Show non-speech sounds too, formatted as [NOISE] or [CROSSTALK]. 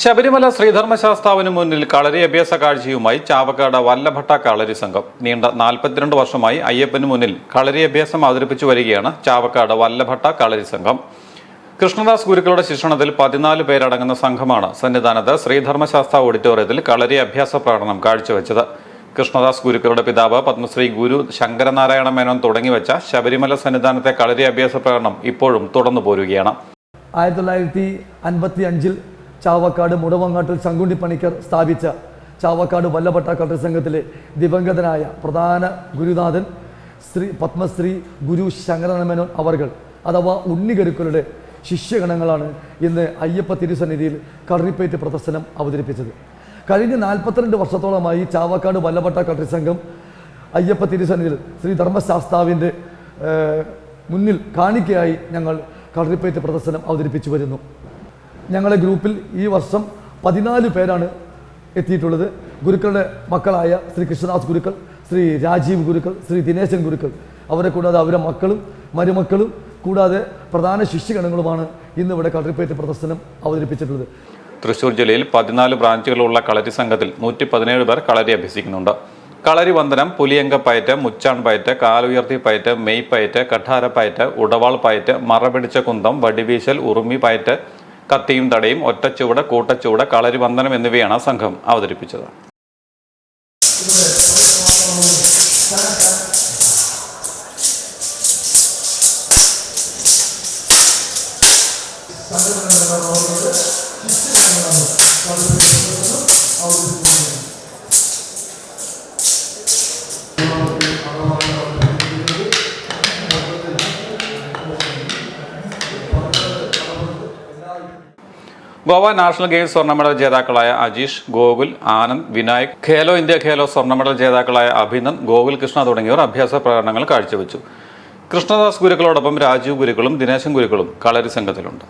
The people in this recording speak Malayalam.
ശബരിമല ശ്രീധർമ്മശാസ്താവിന് മുന്നിൽ കളരി അഭ്യാസ കാഴ്ചയുമായി ചാവക്കാട് വല്ലഭട്ട കളരി സംഘം. നീണ്ട നാൽപ്പത്തിരണ്ട് വർഷമായി അയ്യപ്പന് മുന്നിൽ കളരി അഭ്യാസം അവതരിപ്പിച്ചു വരികയാണ് ചാവക്കാട് വല്ലഭട്ട കളരി സംഘം. കൃഷ്ണദാസ് ഗുരുക്കളുടെ ശിക്ഷണത്തിൽ പതിനാല് പേരടങ്ങുന്ന സംഘമാണ് സന്നിധാനത്ത് ശ്രീധർമ്മശാസ്ത്ര ഓഡിറ്റോറിയത്തിൽ കളരി അഭ്യാസ പ്രകടനം കാഴ്ചവെച്ചത്. കൃഷ്ണദാസ് ഗുരുക്കളുടെ പിതാവ് പത്മശ്രീ ഗുരു ശങ്കരനാരായണ മേനോൻ തുടങ്ങിവെച്ച ശബരിമല സന്നിധാനത്തെ കളരി അഭ്യാസ പ്രകടനം ഇപ്പോഴും തുടർന്നു പോരുകയാണ് ആയിരത്തി തൊള്ളായിരത്തി അൻപത്തി അഞ്ചിൽ ചാവക്കാട് മുടവങ്ങാട്ടിൽ ശങ്കുണ്ടി പണിക്കർ സ്ഥാപിച്ച ചാവക്കാട് വല്ലഭട്ട കളരി സംഘത്തിലെ ദിവംഗതനായ പ്രധാന ഗുരുനാഥൻ ശ്രീ പത്മശ്രീ ഗുരു ശങ്കരനമേനോൻ അവർകൾ അഥവാ ഉണ്ണിഗരുക്കളുടെ ശിഷ്യഗണങ്ങളാണ് ഇന്ന് അയ്യപ്പ തിരുസന്നിധിയിൽ കറിപ്പേറ്റ് പ്രദർശനം അവതരിപ്പിച്ചത്. കഴിഞ്ഞ നാൽപ്പത്തിരണ്ട് വർഷത്തോളമായി ചാവക്കാട് വല്ലഭട്ട കളരി സംഘം അയ്യപ്പ തിരുസന്നിധിയിൽ ശ്രീ ധർമ്മശാസ്താവിന്റെ മുന്നിൽ കാണിക്കയായി ഞങ്ങൾ കളറിപ്പേറ്റ് പ്രദർശനം അവതരിപ്പിച്ചു വരുന്നു. ഞങ്ങളുടെ ഗ്രൂപ്പിൽ ഈ വർഷം പതിനാല് പേരാണ് എത്തിയിട്ടുള്ളത്. ഗുരുക്കളുടെ മക്കളായ ശ്രീ കൃഷ്ണദാസ് ഗുരുക്കൾ ശ്രീ രാജീവ് ഗുരുക്കൾ ശ്രീ ദിനേശൻ ഗുരുക്കൾ അവരെ കൂടാതെ അവരുടെ മക്കളും മരുമക്കളും കൂടാതെ പ്രധാന ശിഷ്യഗണങ്ങളുമാണ് ഇന്ന് ഇവിടെ കളറിപ്പേറ്റ് പ്രദർശനം അവതരിപ്പിച്ചിട്ടുള്ളത്. തൃശൂർ ജില്ലയിൽ പതിനാല് ബ്രാഞ്ചുകളുള്ള കളരി സംഘത്തിൽ നൂറ്റി പതിനേഴ് പേർ കളരി അഭ്യസിക്കുന്നുണ്ട്. കളരി വന്ദനം പുലിയങ്കപ്പയറ്റ് മുച്ചാൺ പയറ്റ് കാലുയർത്തി പയറ്റ് മെയ് പയറ്റ് കഠാരപ്പയറ്റ് ഉടവാൾ പയറ്റ് മറപിടിച്ച കുന്തം വടിവീശൽ ഉറുമി പയറ്റ് കത്തിയും തടയും ഒറ്റച്ചുവട് കൂട്ടച്ചുവട് കളരി വന്ദനം എന്നിവയാണ് സംഘം അവതരിപ്പിച്ചത്. [LAUGHS] ഗോവ നാഷണൽ ഗെയിംസ് സ്വർണ മെഡൽ ജേതാക്കളായ അജീഷ് ഗോകുൽ ആനന്ദ് വിനായക് ഖേലോ ഇന്ത്യ ഖേലോ സ്വർണ മെഡൽ ജേതാക്കളായ അഭിനന്ദ് ഗോകുൽ കൃഷ്ണ തുടങ്ങിയവർ അഭ്യാസ പ്രകടനങ്ങൾ കാഴ്ചവെച്ചു. കൃഷ്ണദാസ് ഗുരുക്കളോടൊപ്പം രാജീവ് ഗുരുക്കളും ദിനേശൻ ഗുരുക്കളും കളരി സംഘത്തിലുണ്ട്.